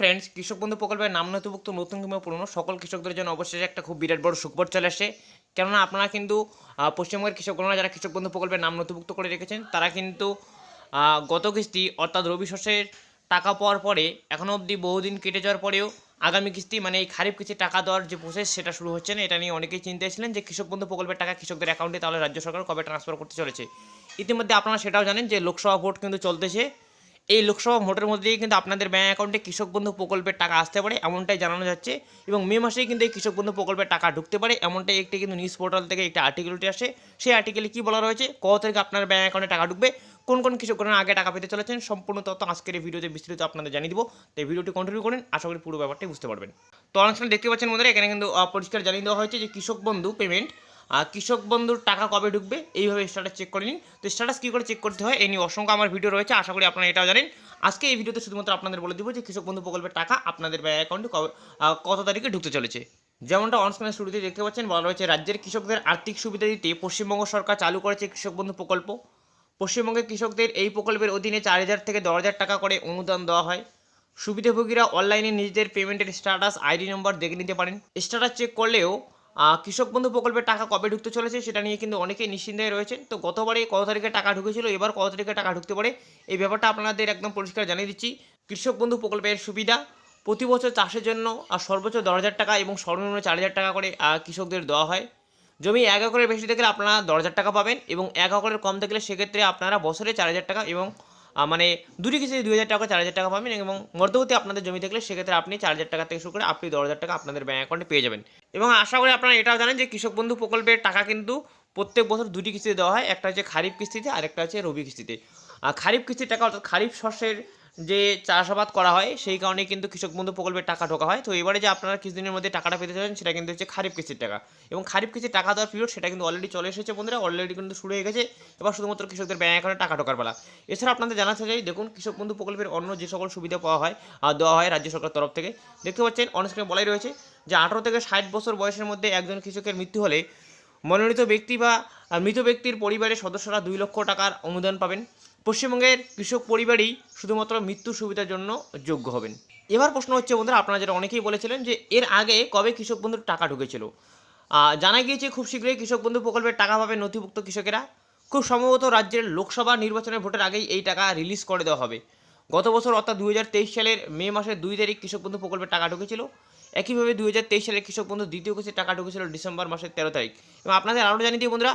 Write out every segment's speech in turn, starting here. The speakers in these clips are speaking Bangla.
ফ্রেন্ডস কৃষক বন্ধু প্রকল্পের নাম নথিভুক্ত নতুন কিংবা পুরনো সকল কৃষকদের জন্য অবশ্যই একটা খুব বিরাট বড় সুখবর চলে আসে। কেননা আপনারা কিন্তু পশ্চিমবঙ্গের কৃষকগণরা যারা কৃষক বন্ধু প্রকল্পের নাম নথিভুক্ত করে রেখেছেন, তারা কিন্তু গত কিস্তি অর্থাৎ রবি শস্যের টাকা পাওয়ার পরে এখনও অবধি বহুদিন কেটে যাওয়ার পরেও আগামী কিস্তি মানে এই খারিফ কিস্তি টাকা দেওয়ার যে প্রসেস সেটা শুরু হচ্ছে না। এটা নিয়ে অনেকেই চিন্তায় ছিলেন যে কৃষক বন্ধু প্রকল্পের টাকা কৃষকদের অ্যাকাউন্টে তাহলে রাজ্য সরকার কবে ট্রান্সফার করতে চলেছে। ইতিমধ্যে আপনারা সেটাও জানেন যে লোকসভা ভোট কিন্তু চলতেছে। এই লোকসভা ভোটের মধ্যেই কিন্তু আপনাদের ব্যাঙ্ক অ্যাকাউন্টে কৃষক বন্ধু প্রকল্পের টাকা আসতে পারে, এমনটাই জানানো যাচ্ছে। এবং মে মাসেই কিন্তু এই কৃষক বন্ধু প্রকল্পের টাকা ঢুকতে পারে, এমনটাই একটি কিন্তু নিউজ পোর্টাল থেকে একটা আর্টিকেল উঠে আসে। সেই আর্টিকেলে কী বলা রয়েছে? কত তারিখে আপনার ব্যাঙ্ক অ্যাকাউন্টে টাকা ঢুকবে, কোন কোন কৃষকগণের আগে টাকা পেতে চলেছেন, সম্পূর্ণ তথ্য আজকের এই ভিডিওতে বিস্তারিত আপনাদের জানিয়ে দিব। তাই ভিডিওটি কন্টিনিউ করেন, আশা করি পুরো ব্যাপারটাই বুঝতে পারবেন। তো অনেক সময় দেখতে পাচ্ছেন বন্ধুরা, এখানে কিন্তু পরিষ্কার জানিয়ে দেওয়া হয়েছে যে কৃষক বন্ধু পেমেন্ট কৃষক বন্ধুর টাকা কবে ঢুকবে, এইভাবে স্ট্যাটাস চেক করে নিন। তো স্ট্যাটাস কী করে চেক করতে হয় এই নিয়ে অসংখ্য আমার ভিডিও রয়েছে, আশা করি আপনারা এটাও জানেন। আজকে এই ভিডিওতে শুধুমাত্র আপনাদের বলে দিব যে কৃষক বন্ধু প্রকল্পের টাকা আপনাদের ব্যাঙ্ক অ্যাকাউন্টে কত তারিখে ঢুকতে চলেছে। যেমনটা অনস্ক্রিনের শুরুতে দেখতে পাচ্ছেন, বলা রয়েছে রাজ্যের কৃষকদের আর্থিক সুবিধা দিতে পশ্চিমবঙ্গ সরকার চালু করেছে কৃষক বন্ধু প্রকল্প। পশ্চিমবঙ্গের কৃষকদের এই প্রকল্পের অধীনে চার হাজার থেকে দশ হাজার টাকা করে অনুদান দেওয়া হয়। সুবিধাভোগীরা অনলাইনে নিজেদের পেমেন্টের স্ট্যাটাস আইডি নম্বর দেখে নিতে পারেন। স্ট্যাটাস চেক করলেও কৃষক বন্ধু প্রকল্পের টাকা কবে ঢুকতে চলেছে সেটা নিয়ে কিন্তু অনেকেই নিশ্চিন্তায় রয়েছেন। তো গতবারে কত তারিখে টাকা ঢুকেছিল, এবার কত তারিখে টাকা ঢুকতে পারে, এই ব্যাপারটা আপনাদের একদম পরিষ্কার জানিয়ে দিচ্ছি। কৃষক বন্ধু প্রকল্পের সুবিধা, প্রতি বছর চাষের জন্য আর সর্বোচ্চ দশ হাজার টাকা এবং সর্বনিম্ন চার হাজার টাকা করে কৃষকদের দেওয়া হয়। জমি এক একরের বেশি থাকলে আপনারা দশ হাজার টাকা পাবেন এবং এক একরের কম থাকলে সেক্ষেত্রে আপনারা বছরে চার হাজার টাকা এবং মানে দুটি কিস্তিতে দুই হাজার টাকা, চার হাজার টাকা পাবেন এবং মধ্যবর্তী আপনাদের জমি থাকলে সেক্ষেত্রে আপনি চার হাজার টাকা থেকে শুরু করে আপনি দশ হাজার টাকা আপনাদের ব্যাঙ্ক অ্যাকাউন্টে পেয়ে যাবেন। এবং আশা করি আপনারা এটাও জানেন যে কৃষক বন্ধু প্রকল্পের টাকা কিন্তু প্রত্যেক বছর দুটি কিস্তিতে দেওয়া হয়। একটা হচ্ছে খারিফ কিস্তিতে আর একটা হচ্ছে রবি কিস্তিতে। খারিফ কিস্তির টাকা অর্থাৎ খারিফ শস্যের যে চাষাবাদ করা হয়, সেই কারণে কিন্তু কৃষক বন্ধু প্রকল্পের টাকা ঢোকা হয়। তো এবারে যে আপনারা কিছুদিনের মধ্যে টাকাটা পেতে চান সেটা কিন্তু হচ্ছে খারিফ কিস্তির টাকা। এবং খারিফ কিস্তির টাকা দেওয়ার পিরিয়ড সেটা কিন্তু অলরেডি চলে এসেছে বন্ধুরা অলরেডি কিন্তু শুরু হয়ে গেছে। এবার শুধুমাত্র কৃষকদের ব্যাঙ্ক অ্যাকাউন্টে টাকা ঢোকার পালা এছাড়া আপনাদের জানাতে চাই দেখুন কৃষক বন্ধু প্রকল্পের অন্য যে সকল সুবিধা পাওয়া হয় আর দেওয়া হয় রাজ্য সরকার তরফ থেকে। দেখতে পাচ্ছেন অনেক সময় বলাই রয়েছে যে আঠারো থেকে ষাট বছর বয়সের মধ্যে একজন কৃষকের মৃত্যু হলে মনোনীত ব্যক্তি বা মৃত ব্যক্তির পরিবারের সদস্যরা দুই লক্ষ টাকার অনুদান পাবেন। পশ্চিমবঙ্গের কৃষক পরিবারই শুধুমাত্র মৃত্যু সুবিধার জন্য যোগ্য হবেন। এবার প্রশ্ন হচ্ছে বন্ধুরা, আপনারা যেটা অনেকেই বলেছিলেন যে এর আগে কবে কৃষক বন্ধুর টাকা ঢুকেছিল? জানা গিয়েছে খুব শীঘ্রই কৃষক বন্ধু প্রকল্পের টাকা পাবে নথিভুক্ত কৃষকেরা। খুব সম্ভবত রাজ্যের লোকসভা নির্বাচনের ভোটের আগেই এই টাকা রিলিজ করে দেওয়া হবে। গত বছর অর্থাৎ দুই হাজার তেইশ সালের মে মাসের দুই তারিখ কৃষক বন্ধু প্রকল্পের টাকা ঢুকেছিল। একইভাবে দুই হাজার তেইশ সালে কৃষক বন্ধু দ্বিতীয় কিস্তির টাকা ঢুকেছিল ডিসেম্বর মাসের তেরো তারিখ। এবং আপনাদের আরও জানিয়ে দিই বন্ধুরা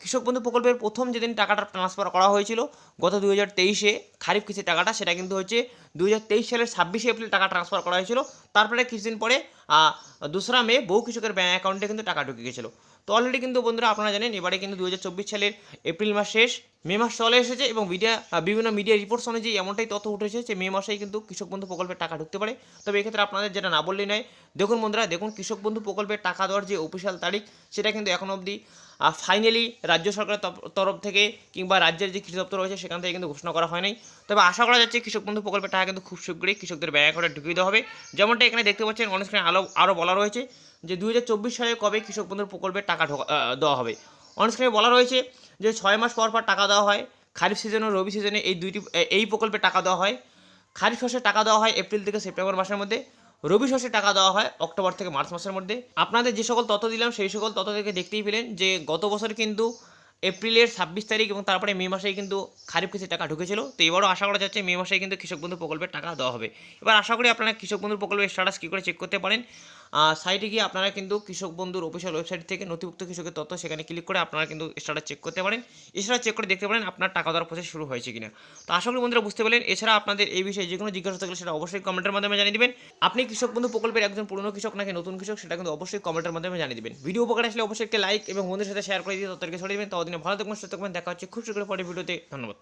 কৃষক বন্ধু প্রকল্পের প্রথম যেদিন টাকাটা ট্রান্সফার করা হয়েছিল গত দু হাজার তেইশে খারিফ কৃষি টাকাটা, সেটা কিন্তু হচ্ছে দু হাজার তেইশ সালের ছাব্বিশে এপ্রিল টাকা ট্রান্সফার করা হয়েছিল। তারপরে কিছুদিন পরে দোসরা মে বহু কৃষকের ব্যাঙ্ক অ্যাকাউন্টে কিন্তু টাকা ঢুকে গেছিল। তো অলরেডি কিন্তু বন্ধুরা আপনারা জানেন, এবারে কিন্তু দু হাজার চব্বিশ সালের এপ্রিল মাস শেষ, মে মাস চলে এসেছে এবং মিডিয়া বিভিন্ন মিডিয়া রিপোর্টস অনুযায়ী এমনটাই তথ্য উঠেছে যে মে মাসেই কিন্তু কৃষক বন্ধু প্রকল্পের টাকা ঢুকতে পারে। তবে এক্ষেত্রে আপনাদের যেটা না বললেই নয়, দেখুন বন্ধুরা, দেখুন কৃষক বন্ধু প্রকল্পের টাকা দেওয়ার যে অফিসিয়াল তারিখ, সেটা কিন্তু এখন অবধি ফাইনালি রাজ্য সরকারের তরফ- থেকে কিংবা রাজ্যের যে কৃষি দপ্তর রয়েছে, সেখান থেকে কিন্তু ঘোষণা করা হয় নাই। তবে আশা করা যাচ্ছে কৃষক বন্ধু প্রকল্পের টাকা কিন্তু খুব শীঘ্রই কৃষকদের ব্যাঙ্ক অ্যাকাউন্টে ঢুকিয়ে দেওয়া হবে। যেমনটা এখানে দেখতে পাচ্ছেন অনেক স্ক্রিনে আলো আরও বলা রয়েছে যে দু হাজার চব্বিশ সালে কবে কৃষক বন্ধুর প্রকল্পের টাকা দেওয়া হবে। অনেক স্ক্রিনে বলা রয়েছে যে ছয় মাস পর পর টাকা দেওয়া হয়। খারিফ সিজনে ও রবি সিজনে এই দুইটি এই প্রকল্পে টাকা দেওয়া হয়। খারিফ শস্যের টাকা দেওয়া হয় এপ্রিল থেকে সেপ্টেম্বর মাসের মধ্যে। রবি শস্যের টাকা দেওয়া হয় অক্টোবর থেকে মার্চ মাসের মধ্যে। আপনাদের যে সকল তথ্য দিলাম, সেই সকল তথ্য থেকে দেখতেই পেলেন যে গত বছর কিন্তু এপ্রিলের ছাব্বিশ তারিখ এবং তারপরে মে মাসেই কিন্তু খারিফ কৃষির টাকা ঢুকেছিল। তো এবারও আশা করা যাচ্ছে মে মাসেই কিন্তু কৃষক বন্ধু প্রকল্পের টাকা দেওয়া হবে। এবার আশা করি আপনারা কৃষক বন্ধু প্রকল্পের স্ট্যাটাস কী করে চেক করতে পারেন। সাইটে গিয়ে আপনারা কিন্তু কৃষক বন্ধুর অফিসিয়াল ওয়েবসাইট থেকে নথিভুক্ত কৃষকের তথ্য সেখানে ক্লিক করে আপনারা কিন্তু স্ট্যাটাস চেক করতে পারেন। এছাড়া চেক করে দেখতে পারেন আপনার টাকা দেওয়ার প্রসেস শুরু হয়েছে কিনা। তো আশা করি বন্ধুরা বুঝতে পারলেন এছাড়া আপনাদের এই বিষয়ে যে কোনো জিজ্ঞাসা থাকলে সেটা অবশ্যই কমেন্টের মাধ্যমে জানিয়ে দিবেন। আপনি কৃষক বন্ধু প্রকল্পের একজন পুরনো কৃষক নাকি নতুন কৃষক সেটা কিন্তু অবশ্যই কমেন্টের মাধ্যমে জানিয়ে দেবেন। ভিডিও উপকার আসলে অবশ্যই একটা লাইক এবং বন্ধুদের সাথে শেয়ার করে দিয়ে ততদিকে ছড়িয়ে দিবেন। ততদিনে ভালো থাকবেন, সুস্থ থাকবেন। দেখা হচ্ছে খুব শীঘ্রই পরে ভিডিওতে। ধন্যবাদ।